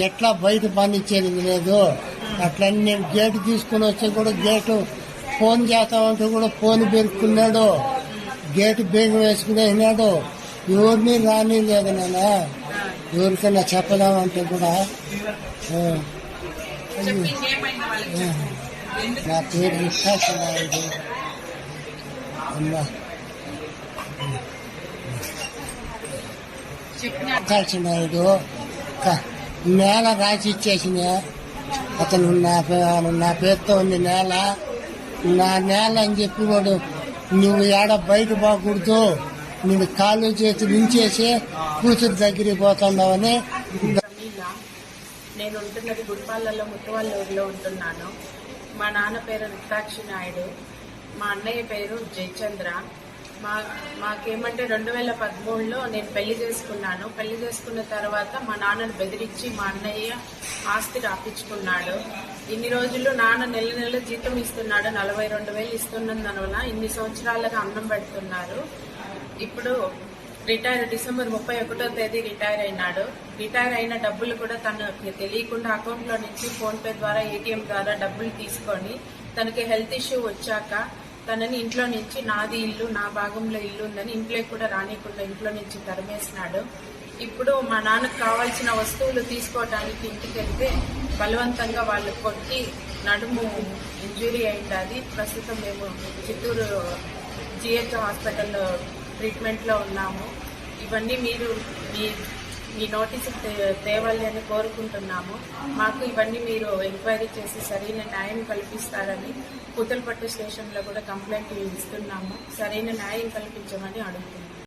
ఎట్లా బయట పనిచ్చేది లేదు అట్లని నేను గేటు తీసుకుని వచ్చి కూడా గేటు ఫోన్ చేస్తామంటే కూడా ఫోన్ పెరుక్కున్నాడు గేటు బేగం వేసుకుని అయినాడు ఎవరిని రాని లేదు నాన్న. ఎవరికైనా చెప్పదామంటే కూడా. నా పేరు విశ్వాస నాయుడు అమ్మా. చెప్పిన? విశ్వాస నాయుడు క- నేల రాసి ఇచ్చేసింది. అతను నా నా పేరుతో ఉంది నేల. నా నేల అని చెప్పి వాడు నువ్వు ఏడ బయట పోకూడదు. నువ్వు కాళ్ళు చేతి ఉంచేసి కూతురు దగ్గరికి పోతున్నావని నేను ఉంటున్నది గుడిపాలలో ముట్టువాళ్ళ ఊరిలో ఉంటున్నాను. మా నాన్న పేరు రుద్రాక్షి నాయుడు. మా అన్నయ్య పేరు జయచంద్ర. మా మాకేమంటే రెండు వేల పదమూడులో నేను పెళ్ళి చేసుకున్నాను. పెళ్ళి చేసుకున్న తర్వాత మా నాన్నను బెదిరించి మా అన్నయ్య ఆస్తి రాపించుకున్నాడు ఇన్ని రోజులు నాన్న నెల నెల జీతం ఇస్తున్నాడు నలభై రెండు వేలు ఇస్తున్నందువల్ల ఇన్ని సంవత్సరాలుగా అన్నం పెడుతున్నారు. ఇప్పుడు రిటైర్ డిసెంబర్ ముప్పై ఒకటో తేదీ రిటైర్ అయినాడు. రిటైర్ అయిన డబ్బులు కూడా తనకి తెలియకుండా అకౌంట్లో నుంచి ఫోన్పే ద్వారా ఏటీఎం ద్వారా డబ్బులు తీసుకొని తనకి హెల్త్ ఇష్యూ వచ్చాక తనని ఇంట్లో నుంచి నాది ఇల్లు నా భాగంలో ఇల్లు ఉందని ఇంట్లోకి కూడా రానికుండా ఇంట్లో నుంచి తరిమేసినాడు. ఇప్పుడు మా నాన్నకు కావాల్సిన వస్తువులు తీసుకోవడానికి ఇంటికి వెళ్తే బలవంతంగా వాళ్ళు కొట్టి నడుము ఇంజురీ అయింది ప్రస్తుతం మేము చిత్తూరు జిహెచ్ హాస్పిటల్లో ట్రీట్మెంట్లో ఉన్నాము. ఇవన్నీ మీరు మీ ఈ నోటీసు తేవాలి అని కోరుకుంటున్నాము. మాకు ఇవన్నీ మీరు ఎంక్వైరీ చేసి సరైన న్యాయం కల్పిస్తారని పుతలపట్టు స్టేషన్లో కూడా కంప్లైంట్ ఇస్తున్నాము. సరైన న్యాయం కల్పించమని అడుగుతున్నాము.